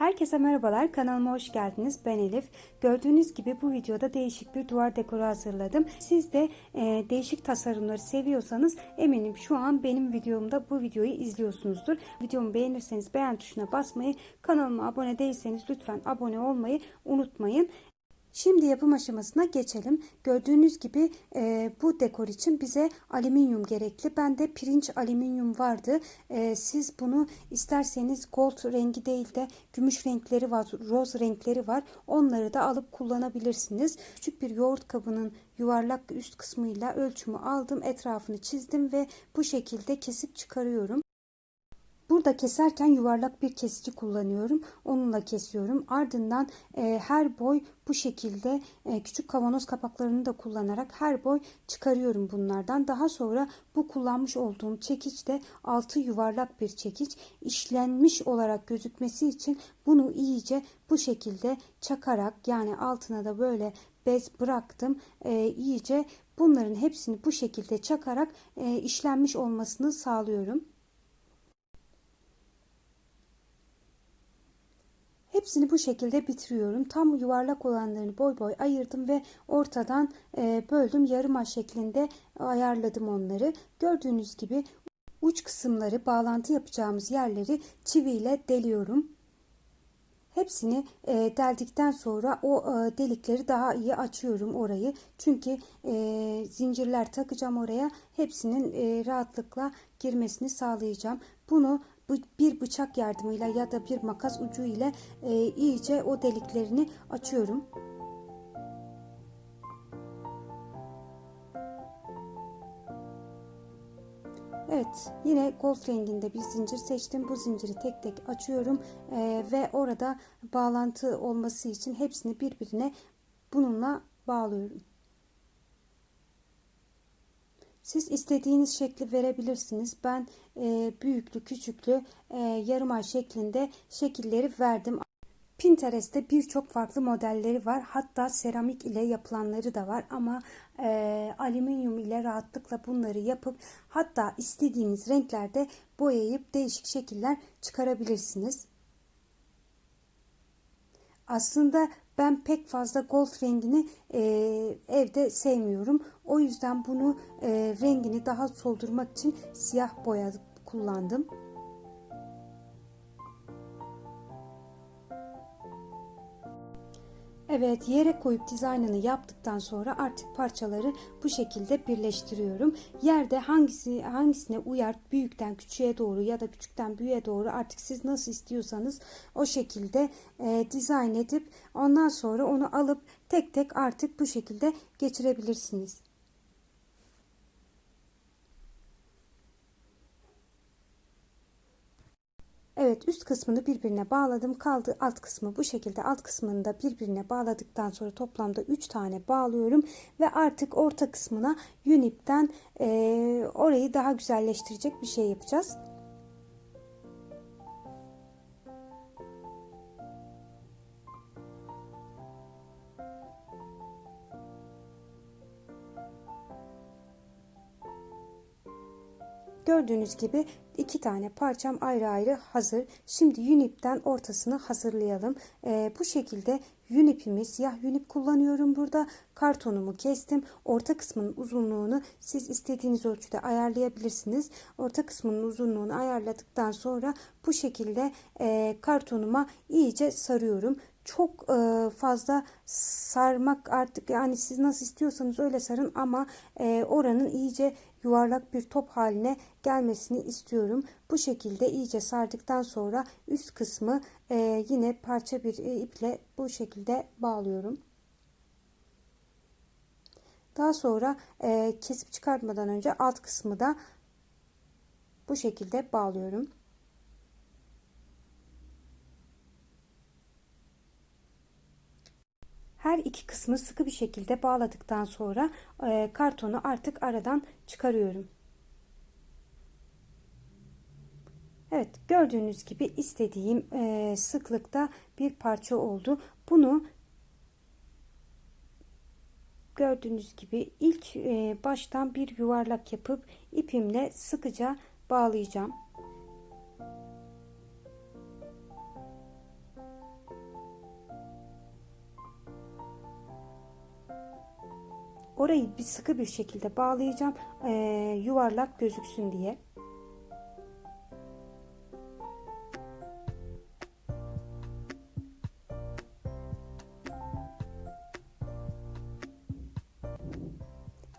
Herkese merhabalar kanalıma hoş geldiniz. Ben Elif. Gördüğünüz gibi bu videoda değişik bir duvar dekoru hazırladım. Siz de e, değişik tasarımları seviyorsanız eminim şu an benim videomda bu videoyu izliyorsunuzdur. Videomu beğenirseniz beğen tuşuna basmayı kanalıma abone değilseniz lütfen abone olmayı unutmayın Şimdi yapım aşamasına geçelim. Gördüğünüz gibi e, bu dekor için bize alüminyum gerekli. Bende pirinç alüminyum vardı. E, siz bunu isterseniz gold rengi değil de gümüş renkleri var, roz renkleri var. Onları da alıp kullanabilirsiniz. Küçük bir yoğurt kabının yuvarlak üst kısmıyla ölçümü aldım. Etrafını çizdim ve bu şekilde kesip çıkarıyorum. Burada keserken yuvarlak bir kesici kullanıyorum. Onunla kesiyorum. Ardından e, her boy bu şekilde e, küçük kavanoz kapaklarını da kullanarak her boy çıkarıyorum bunlardan. Daha sonra bu kullanmış olduğum çekiç de altı yuvarlak bir çekiç. işlenmiş olarak gözükmesi için bunu iyice bu şekilde çakarak yani altına da böyle bez bıraktım. E, iyice bunların hepsini bu şekilde çakarak e, işlenmiş olmasını sağlıyorum. Hepsini bu şekilde bitiriyorum. Tam yuvarlak olanlarını boy boy ayırdım ve ortadan e, böldüm. Yarım ay şeklinde ayarladım onları. Gördüğünüz gibi uç kısımları bağlantı yapacağımız yerleri çiviyle deliyorum. Hepsini e, deldikten sonra o e, delikleri daha iyi açıyorum orayı. Çünkü e, zincirler takacağım oraya. Hepsinin e, rahatlıkla girmesini sağlayacağım. Bunu bir bıçak yardımıyla ya da bir makas ucu ile e, iyice o deliklerini açıyorum. Evet yine gold renginde bir zincir seçtim. Bu zinciri tek tek açıyorum e, ve orada bağlantı olması için hepsini birbirine bununla bağlıyorum. Siz istediğiniz şekli verebilirsiniz. Ben e, büyüklü küçüklü e, yarım ay şeklinde şekilleri verdim. Pinterest'te birçok farklı modelleri var. Hatta seramik ile yapılanları da var ama e, alüminyum ile rahatlıkla bunları yapıp hatta istediğiniz renklerde boyayıp değişik şekiller çıkarabilirsiniz. Aslında ben pek fazla gold rengini e, evde sevmiyorum. O yüzden bunu e, rengini daha soldurmak için siyah boya kullandım. Evet yere koyup dizaynını yaptıktan sonra artık parçaları bu şekilde birleştiriyorum. Yerde hangisi hangisine uyar büyükten küçüğe doğru ya da küçükten büyüğe doğru artık siz nasıl istiyorsanız o şekilde e, dizayn edip ondan sonra onu alıp tek tek artık bu şekilde geçirebilirsiniz. Evet üst kısmını birbirine bağladım. Kaldı alt kısmı bu şekilde alt kısmını da birbirine bağladıktan sonra toplamda 3 tane bağlıyorum. Ve artık orta kısmına Unip'ten e, orayı daha güzelleştirecek bir şey yapacağız. Gördüğünüz gibi iki tane parçam ayrı ayrı hazır. Şimdi yünipten ortasını hazırlayalım. Ee, bu şekilde yünipimi siyah yünip kullanıyorum burada. Kartonumu kestim. Orta kısmının uzunluğunu siz istediğiniz ölçüde ayarlayabilirsiniz. Orta kısmının uzunluğunu ayarladıktan sonra bu şekilde e, kartonuma iyice sarıyorum çok e, fazla sarmak artık yani siz nasıl istiyorsanız öyle sarın ama e, oranın iyice yuvarlak bir top haline gelmesini istiyorum. Bu şekilde iyice sardıktan sonra üst kısmı e, yine parça bir iple bu şekilde bağlıyorum. Daha sonra kesip çıkartmadan önce alt kısmı da bu şekilde bağlıyorum. Her iki kısmı sıkı bir şekilde bağladıktan sonra e, kartonu artık aradan çıkarıyorum. Evet gördüğünüz gibi istediğim e, sıklıkta bir parça oldu. Bunu gördüğünüz gibi ilk e, baştan bir yuvarlak yapıp ipimle sıkıca bağlayacağım. Orayı bir sıkı bir şekilde bağlayacağım. E, yuvarlak gözüksün diye.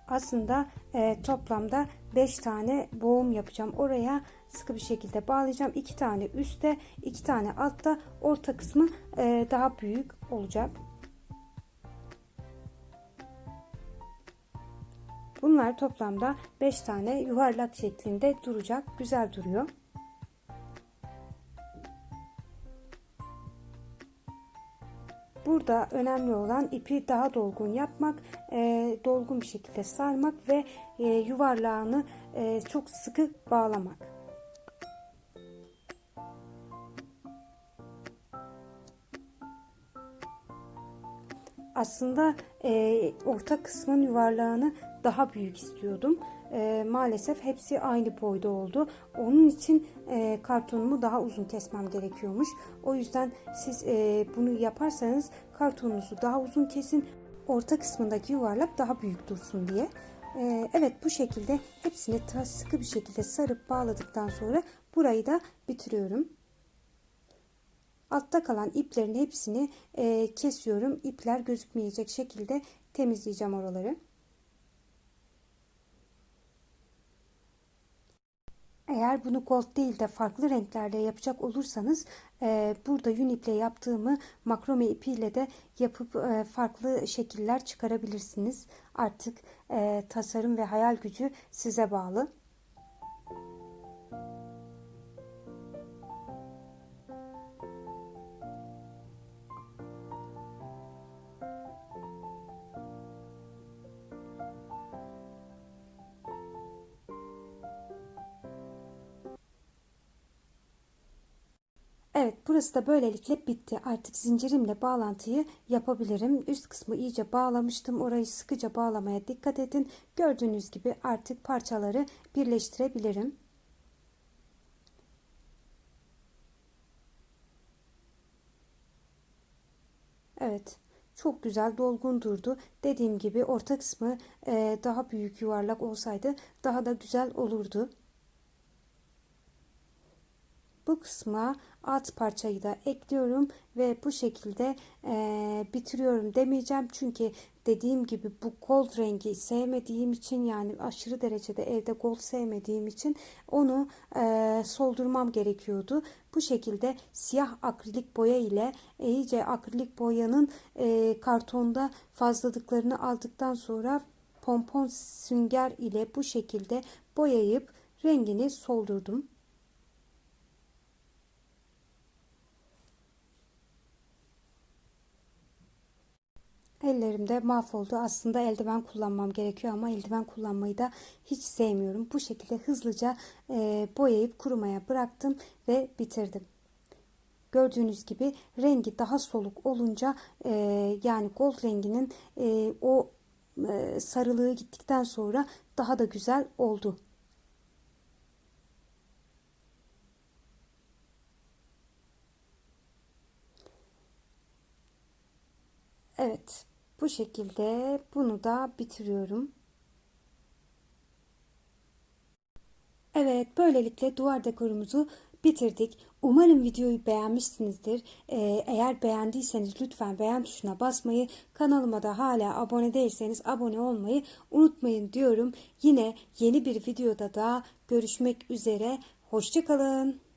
Aslında e, toplamda 5 tane boğum yapacağım. Oraya sıkı bir şekilde bağlayacağım. 2 tane üstte, 2 tane altta. Orta kısmı e, daha büyük olacak. Toplamda 5 tane yuvarlak şeklinde duracak. Güzel duruyor. Burada önemli olan ipi daha dolgun yapmak, e, dolgun bir şekilde sarmak ve e, yuvarlağını e, çok sıkı bağlamak. Aslında e, orta kısmın yuvarlağını daha büyük istiyordum. E, maalesef hepsi aynı boyda oldu. Onun için e, kartonumu daha uzun kesmem gerekiyormuş. O yüzden siz e, bunu yaparsanız kartonunuzu daha uzun kesin. Orta kısmındaki yuvarlak daha büyük dursun diye. E, evet bu şekilde hepsini sıkı bir şekilde sarıp bağladıktan sonra burayı da bitiriyorum. Altta kalan iplerin hepsini e, kesiyorum. İpler gözükmeyecek şekilde temizleyeceğim oraları. Eğer bunu gold değil de farklı renklerle yapacak olursanız e, burada yün iple yaptığımı makrome ipiyle de yapıp e, farklı şekiller çıkarabilirsiniz. Artık e, tasarım ve hayal gücü size bağlı. Evet burası da böylelikle bitti. Artık zincirimle bağlantıyı yapabilirim. Üst kısmı iyice bağlamıştım. Orayı sıkıca bağlamaya dikkat edin. Gördüğünüz gibi artık parçaları birleştirebilirim. Evet. Çok güzel dolgun durdu. Dediğim gibi orta kısmı daha büyük yuvarlak olsaydı daha da güzel olurdu. Bu kısma alt parçayı da ekliyorum ve bu şekilde e, bitiriyorum demeyeceğim. Çünkü dediğim gibi bu gold rengi sevmediğim için yani aşırı derecede evde gold sevmediğim için onu e, soldurmam gerekiyordu. Bu şekilde siyah akrilik boya ile iyice akrilik boyanın e, kartonda fazlalıklarını aldıktan sonra pompon sünger ile bu şekilde boyayıp rengini soldurdum. Ellerimde mahvoldu. Aslında eldiven kullanmam gerekiyor ama eldiven kullanmayı da hiç sevmiyorum. Bu şekilde hızlıca e, boyayıp kurumaya bıraktım ve bitirdim. Gördüğünüz gibi rengi daha soluk olunca e, yani gold renginin e, o e, sarılığı gittikten sonra daha da güzel oldu. Evet bu şekilde bunu da bitiriyorum. Evet böylelikle duvar dekorumuzu bitirdik. Umarım videoyu beğenmişsinizdir. Ee, eğer beğendiyseniz lütfen beğen tuşuna basmayı, kanalıma da hala abone değilseniz abone olmayı unutmayın diyorum. Yine yeni bir videoda da görüşmek üzere. Hoşçakalın.